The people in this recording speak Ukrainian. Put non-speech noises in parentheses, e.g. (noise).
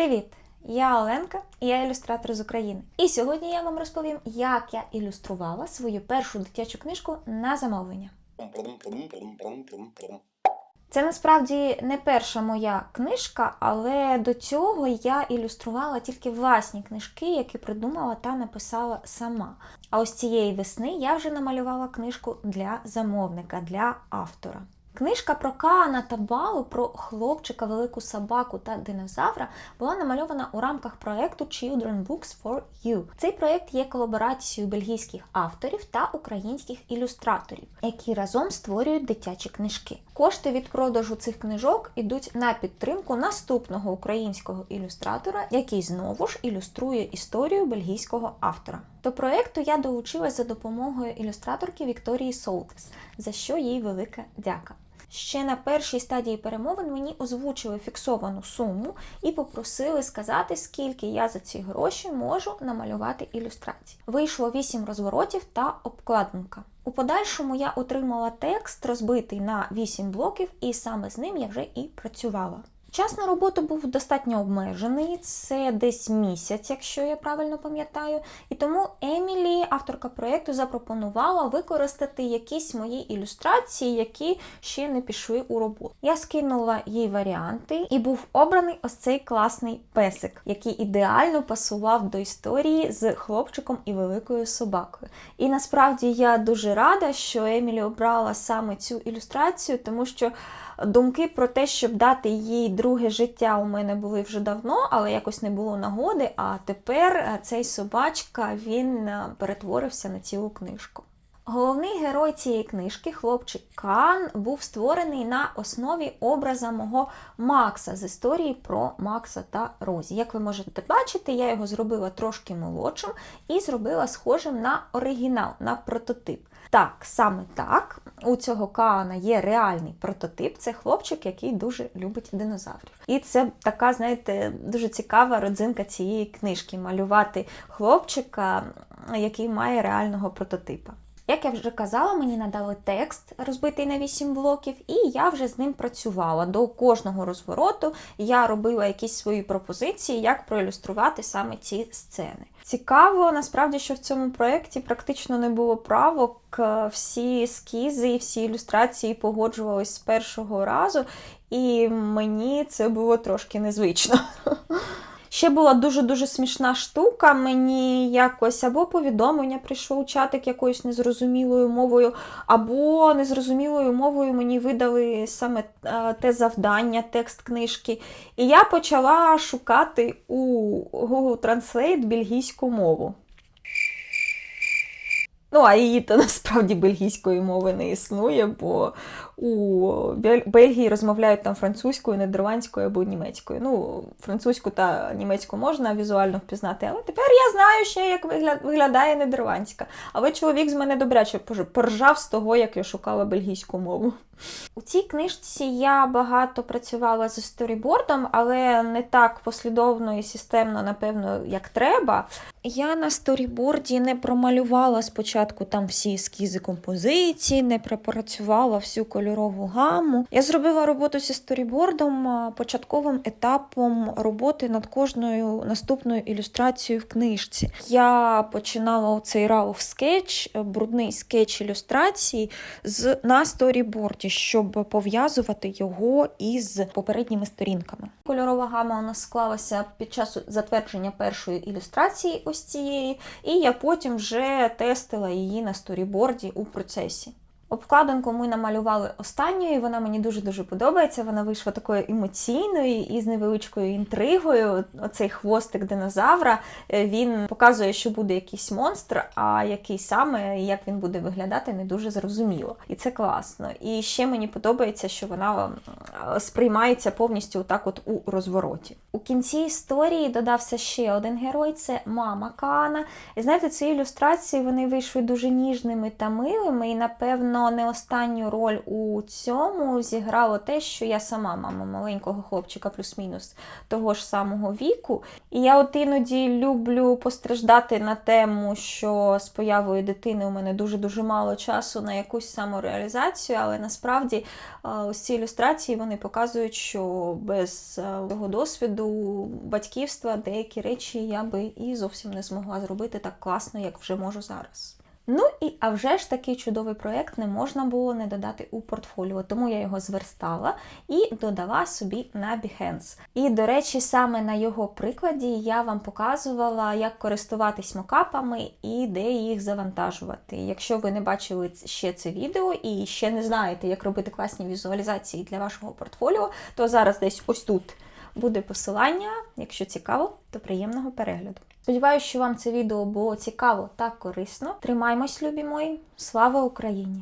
Привіт! Я Оленка, і я ілюстратор з України. І сьогодні я вам розповім, як я ілюструвала свою першу дитячу книжку на замовлення. Це насправді не перша моя книжка, але до цього я ілюструвала тільки власні книжки, які придумала та написала сама. А ось цієї весни я вже намалювала книжку для замовника, для автора. Книжка про Каана та Балу, про хлопчика, велику собаку та динозавра була намальована у рамках проекту Children Books for You. Цей проект є колаборацією бельгійських авторів та українських ілюстраторів, які разом створюють дитячі книжки. Кошти від продажу цих книжок ідуть на підтримку наступного українського ілюстратора, який знову ж ілюструє історію бельгійського автора. До проекту я долучилась за допомогою ілюстраторки Вікторії Солтес, за що їй велика дяка. Ще на першій стадії перемовин мені озвучили фіксовану суму і попросили сказати, скільки я за ці гроші можу намалювати ілюстрацій. Вийшло 8 розворотів та обкладинка. У подальшому я отримала текст, розбитий на 8 блоків, і саме з ним я вже і працювала. Час на роботу був достатньо обмежений, це десь місяць, якщо я правильно пам'ятаю. І тому Емілі, авторка проєкту, запропонувала використати якісь мої ілюстрації, які ще не пішли у роботу. Я скинула їй варіанти, і був обраний ось цей класний песик, який ідеально пасував до історії з хлопчиком і великою собакою. І насправді я дуже рада, що Емілі обрала саме цю ілюстрацію, тому що думки про те, щоб дати їй друге життя, у мене були вже давно, але якось не було нагоди. А тепер е, цей собачка він е, перетворився на цілу книжку. Головний герой цієї книжки, хлопчик Кан, був створений на основі образа мого Макса з історії про Макса та Розі. Як ви можете бачити, я його зробила трошки молодшим і зробила схожим на оригінал, на прототип. Так, саме так, у цього Каана є реальний прототип. Це хлопчик, який дуже любить динозаврів. І це така, знаєте, дуже цікава родзинка цієї книжки малювати хлопчика, який має реального прототипа. Як я вже казала, мені надали текст, розбитий на 8 блоків, і я вже з ним працювала. До кожного розвороту я робила якісь свої пропозиції, як проілюструвати саме ці сцени. Цікаво, насправді, що в цьому проєкті практично не було правок. Всі ескізи і всі ілюстрації погоджувались з першого разу, і мені це було трошки незвично. (laughs) Ще була дуже-дуже смішна штука. Мені якось або повідомлення прийшло у чатик якоюсь незрозумілою мовою, або незрозумілою мовою мені видали саме е, те завдання, текст книжки. І я почала шукати у Google Translate бельгійську мову. Ну, а її то (laughs) насправді бельгійської мови не існує, бо у Бельгії розмовляють там французькою, нідерландською або німецькою. Ну, французьку та німецьку можна візуально впізнати, але тепер я знаю ще, як виглядає нідерландська. Але чоловік з мене добряче поржав з того, як я шукала бельгійську мову. У цій книжці я багато працювала з сторібордом, але не так послідовно і системно, напевно, як треба. Я на сторіборді не промалювала спочатку там всі ескізи композиції, не пропрацювала всю кольорову гаму. Я зробила роботу зі сторібордом початковим етапом роботи над кожною наступною ілюстрацією в книжці. Я починала цей рауф скетч, брудний скетч ілюстрації з на сторіборді, щоб пов'язувати його із попередніми сторінками. Кольорова гама у нас склалася під час затвердження першої ілюстрації ось цієї, і я потім вже тестила її на сторіборді у процесі. Обкладинку ми намалювали останньою, вона мені дуже-дуже подобається. Вона вийшла такою емоційною і з невеличкою інтригою. Оцей хвостик динозавра він показує, що буде якийсь монстр, а який саме і як він буде виглядати, не дуже зрозуміло. І це класно. І ще мені подобається, що вона сприймається повністю так от у розвороті. У кінці історії додався ще один герой це мама Каана. І знаєте, ці ілюстрації вони вийшли дуже ніжними та милими, і напевно. не останню роль у цьому зіграло те, що я сама мама маленького хлопчика, плюс-мінус того ж самого віку. І я от іноді люблю постраждати на тему, що з появою дитини у мене дуже-дуже мало часу на якусь самореалізацію, але насправді е, ось ці ілюстрації вони показують, що без е, цього досвіду батьківства деякі речі я би і зовсім не змогла зробити так класно, як вже можу зараз. Ну і а вже ж такий чудовий проєкт не можна було не додати у портфоліо, тому я його зверстала і додала собі на Behance. І, до речі, саме на його прикладі я вам показувала, як користуватись мокапами і де їх завантажувати. Якщо ви не бачили ще це відео і ще не знаєте, як робити класні візуалізації для вашого портфоліо, то зараз десь ось тут буде посилання. Якщо цікаво, то приємного перегляду. Сподіваюся, що вам це відео було цікаво та корисно. Тримаймось, любі мої! Слава Україні!